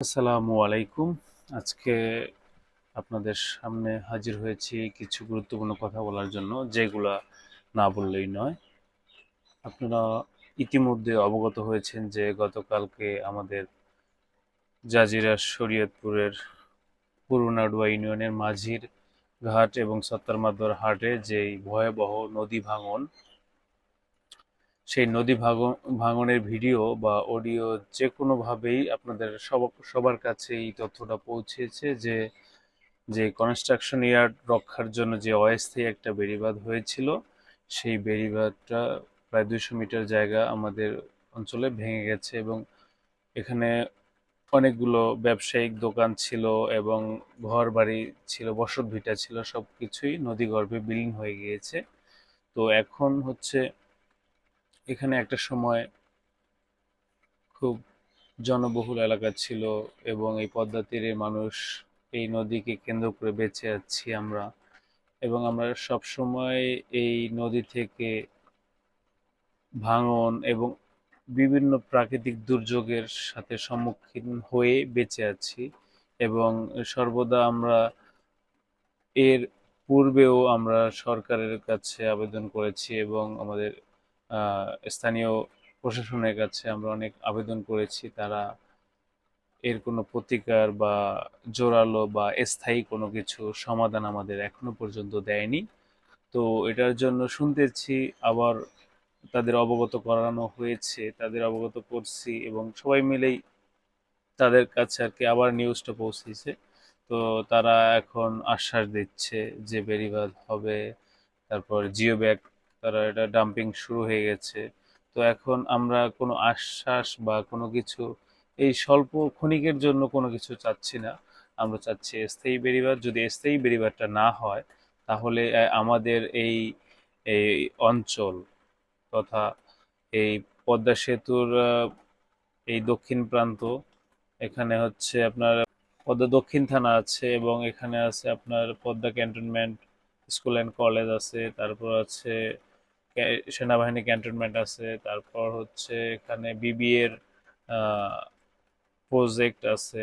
আসসালামু আলাইকুম। আজকে আপনাদের সামনে হাজির হয়েছি কিছু গুরুত্বপূর্ণ কথা বলার জন্য, যেগুলা না বললেই নয়। আপনারা ইতিমধ্যে অবগত হয়েছেন যে গতকালকে আমাদের জাজিরা শরীয়তপুরের পুরুনাডুয়া ইউনিয়নের মাঝির ঘাট এবং সত্তারমাদর হাটে যেই ভয়াবহ নদী ভাঙন সেই নদী ভাঙন ভাঙনের ভিডিও বা অডিও যে কোনোভাবেই আপনাদের সব, সবার কাছে এই তথ্যটা পৌঁছেছে যে যে কনস্ট্রাকশন ইয়ার্ড রক্ষার জন্য যে অস্থায়ী একটা বেড়িবাঁধ হয়েছিল, সেই বেড়িবাঁধটা প্রায় দুশো মিটার জায়গা আমাদের অঞ্চলে ভেঙে গেছে এবং এখানে অনেকগুলো ব্যবসায়িক দোকান ছিল এবং ঘর বাড়ি ছিল বসত ভিটা ছিল সব কিছুই নদীগর্ভে বিলীন হয়ে গিয়েছে। তো এখন হচ্ছে এখানে একটা সময় খুব জনবহুল এলাকা ছিল এবং এই পদ্মা তীরে মানুষ এই নদীকে কেন্দ্র করে বেঁচে আছি আমরা। এবং আমরা সব সময় এই নদী থেকে ভাঙন এবং বিভিন্ন প্রাকৃতিক দুর্যোগের সাথে সম্মুখীন হয়ে বেঁচে আছি এবং সর্বদা আমরা এর পূর্বেও আমরা সরকারের কাছে আবেদন করেছি এবং আমাদের স্থানীয় প্রশাসনের কাছে আমরা অনেক আবেদন করেছি। তারা এর কোনো প্রতিকার বা জোরালো বা স্থায়ী কোনো কিছু সমাধান আমাদের এখনও পর্যন্ত দেয়নি। তো এটার জন্য শুনতেছি, আবার তাদের অবগত করানো হয়েছে, তাদের অবগত করছি এবং সবাই মিলেই তাদের কাছে আর কি আবার নিউজটা পৌঁছেছে। তো তারা এখন আশ্বাস দিচ্ছে যে বেড়িবাঁধ হবে, তারপর জিও ব্যাগ তারা এটা ডাম্পিং শুরু হয়ে গেছে। তো এখন আমরা কোনো আশ্বাস বা কোনো কিছু, এই স্বল্প ক্ষণিকের জন্য কোনো কিছু চাচ্ছি না। আমরা চাচ্ছি স্থায়ী বেড়িবাঁধ যদি স্থায়ী বেড়িবাঁধটা না হয়, তাহলে আমাদের এই এই অঞ্চল তথা এই পদ্মা সেতুর এই দক্ষিণ প্রান্ত, এখানে হচ্ছে আপনার পদ্মা দক্ষিণ থানা আছে এবং এখানে আছে আপনার Padma cantonment, school and college আছে, তারপর আছে সেনাবাহিনী ক্যান্টনমেন্ট আছে, তারপর হচ্ছে এখানে বিবি এর প্রজেক্ট আছে,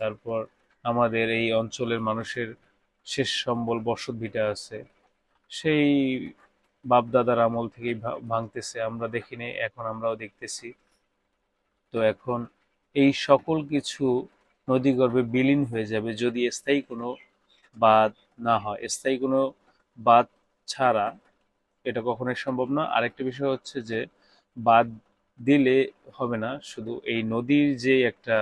তারপর আমাদের এই অঞ্চলের মানুষের শেষ সম্বল বসত ভিটা আছে। সেই বাপদাদার আমল থেকেই ভাঙতেছে, আমরা দেখিনি, এখন আমরাও দেখতেছি। তো এখন এই সকল কিছু নদীগর্ভে বিলীন হয়ে যাবে যদি স্থায়ী কোনো বাদ না হয়। স্থায়ী কোনো বাদ ছাড়া এটা কখনোই সম্ভব না। আরেকটা বিষয় হচ্ছে যে, বাদ দিলে হবে না। শুধু এই নদীর যে একটা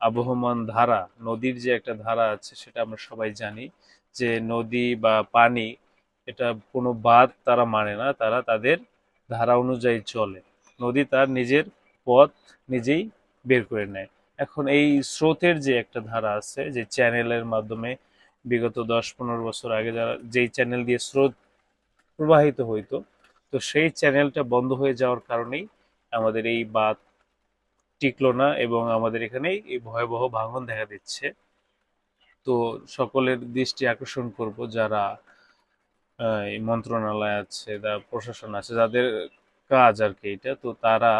আবহমান ধারা, নদীর যে একটা ধারা আছে, সেটা আমরা সবাই জানি যে নদী বা পানি, এটা কোনো বাদ তারা মানে না। তারা তাদের ধারা অনুযায়ী চলে। নদী তার নিজের পথ নিজেই বের করে নেয়। এখন এই স্রোতের যে একটা ধারা আছে, যে চ্যানেলের মাধ্যমে বিগত দশ পনেরো বছর আগে যারা, যেই চ্যানেল দিয়ে স্রোত প্রবাহিত হইতো। তো সেই চ্যানেলটা বন্ধ হয়ে যাওয়ার কারণেই আমাদের এই বাঁধ টিকলো না এবং আমাদের এখানেই এই ভয়াবহ ভাঙন দেখা দিচ্ছে। তো সকলের দৃষ্টি আকর্ষণ করব যারা এই মন্ত্রণালয় আছে বা প্রশাসন আছে, যাদের কাজ আর কি এটা, তো তারা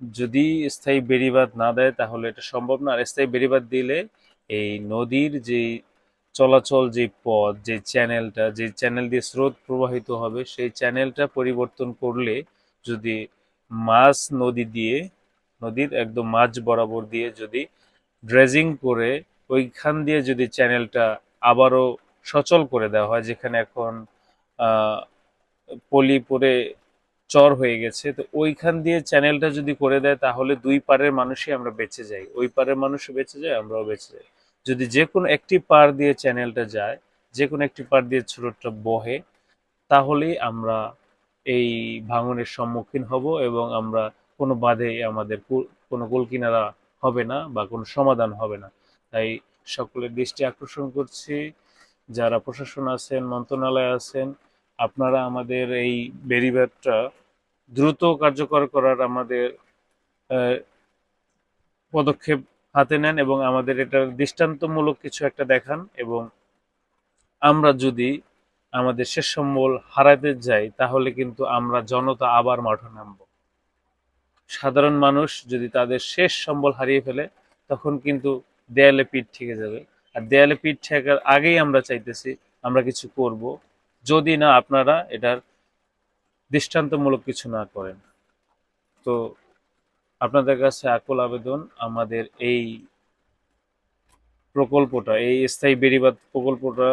যদি স্থায়ী বেড়িবাঁধ না দেয় তাহলে এটা সম্ভব না। আর স্থায়ী বেড়িবাঁধ দিলে এই নদীর যে চলাচল যে পথ, যে চ্যানেলটা, যে চ্যানেল দিয়ে স্রোত প্রবাহিত হবে, সেই চ্যানেলটা পরিবর্তন করলে যদি মাছ নদী দিয়ে, নদীর একদম মাঝ বরাবর দিয়ে যদি ড্রেজিং করে, ওইখান দিয়ে যদি চ্যানেলটা আবারও সচল করে দেওয়া হয়, যেখানে এখন পলি পরে চর হয়ে গেছে, তো ওইখান দিয়ে চ্যানেলটা যদি করে দেয়, তাহলে দুই পারের মানুষই আমরা বেঁচে যাই। ওই পারের মানুষও বেঁচে যায়, আমরাও বেঁচে যাই। যদি যে কোনো একটি পার দিয়ে চ্যানেলটা যায়, যে কোনো একটি পার দিয়ে স্রোতটা বহে, তাহলেই আমরা এই ভাঙনের সম্মুখীন হব এবং আমরা কোনো বাধে আমাদের কোনো গোলকিনারা হবে না বা কোনো সমাধান হবে না। তাই সকলের দৃষ্টি আকর্ষণ করছি। যারা প্রশাসন আছেন, মন্ত্রণালয় আছেন, আপনারা আমাদের এই বেড়িবাঁধটা দ্রুত কার্যকর করার আমাদের পদক্ষেপ হাতে নেন এবং আমাদের এটার দৃষ্টান্তমূলক কিছু একটা দেখান এবং আমরা যদি আমাদের শেষ সম্বল হারাতে যাই, তাহলে কিন্তু আমরা জনতা আবার মাঠে নামবো। সাধারণ মানুষ যদি তাদের শেষ সম্বল হারিয়ে ফেলে, তখন কিন্তু দেয়ালে পিঠ ঠেকে যাবে। আর দেয়ালে পিঠ ঠেকার আগেই আমরা চাইতেছি আমরা কিছু করব, যদি না আপনারা এটার দৃষ্টান্তমূলক কিছু না করেন। তো আপনাদের কাছে আকুল আবেদন, আমাদের এই প্রকল্পটা, এই স্থায়ী বেড়িবাদ প্রকল্পটা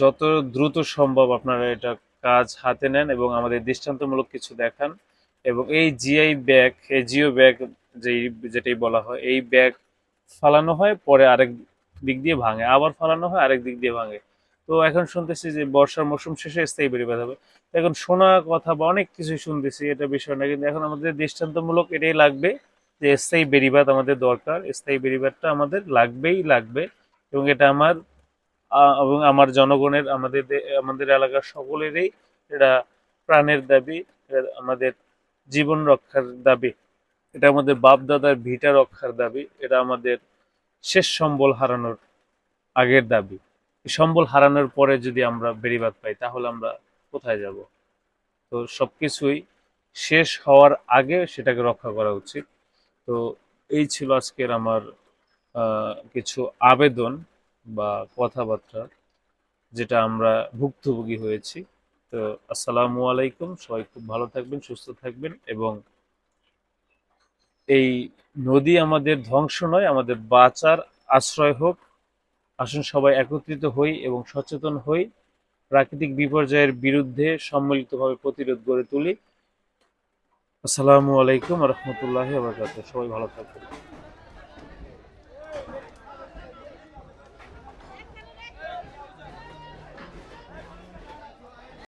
যত দ্রুত সম্ভব আপনারা এটা কাজ হাতে নেন এবং আমাদের দৃষ্টান্তমূলক কিছু দেখান এবং এই জিআই ব্যাগ, এই জিও ব্যাগ যেই, যেটাই বলা হয়, এই ব্যাগ ফালানো হয়, পরে আরেক দিক দিয়ে ভাঙে, আবার ফালানো হয়, আরেক দিক দিয়ে ভাঙে। তো এখন শুনতেছি যে বর্ষার মৌসুম শেষে স্থায়ী বেড়িবাদ হবে এখন শোনা কথা বা অনেক কিছুই শুনতেছি, এটা বিষয় না, কিন্তু এখন আমাদের দৃষ্টান্তমূলক এটাই লাগবে যে স্থায়ী বেরিবাদ আমাদের দরকার, স্থায়ী বেরিবাদটা আমাদের লাগবেই লাগবে এবং এটা আমার এবং আমার জনগণের, আমাদের আমাদের এলাকার সকলেরই এটা প্রাণের দাবি আমাদের জীবন রক্ষার দাবি, এটা আমাদের বাপ দাদার ভিটা রক্ষার দাবি, এটা আমাদের শেষ সম্বল হারানোর আগের দাবি। সম্বল হারানোর পরে যদি আমরা বেড়িবাদ পাই, তাহলে আমরা কোথায় যাব? তো সবকিছুই শেষ হওয়ার আগে সেটাকে রক্ষা করা উচিত। তো এই ছিল আজকের আমার কিছু আবেদন বা কথাবার্তা, যেটা আমরা ভুক্তভোগী হয়েছি। তো আসসালামু আলাইকুম, সবাই খুব ভালো থাকবেন, সুস্থ থাকবেন এবং এই নদী আমাদের ধ্বংস নয়, আমাদের বাঁচার আশ্রয় হোক। আসুন সবাই একত্রিত হই এবং সচেতন হই। প্রাকৃতিক বিপর্যয়ের বিরুদ্ধে সম্মিলিতভাবে প্রতিরোধ গড়ে তুলি। আসসালামু আলাইকুম রহমতুল্লাহ সবাই ভালো থাকবেন।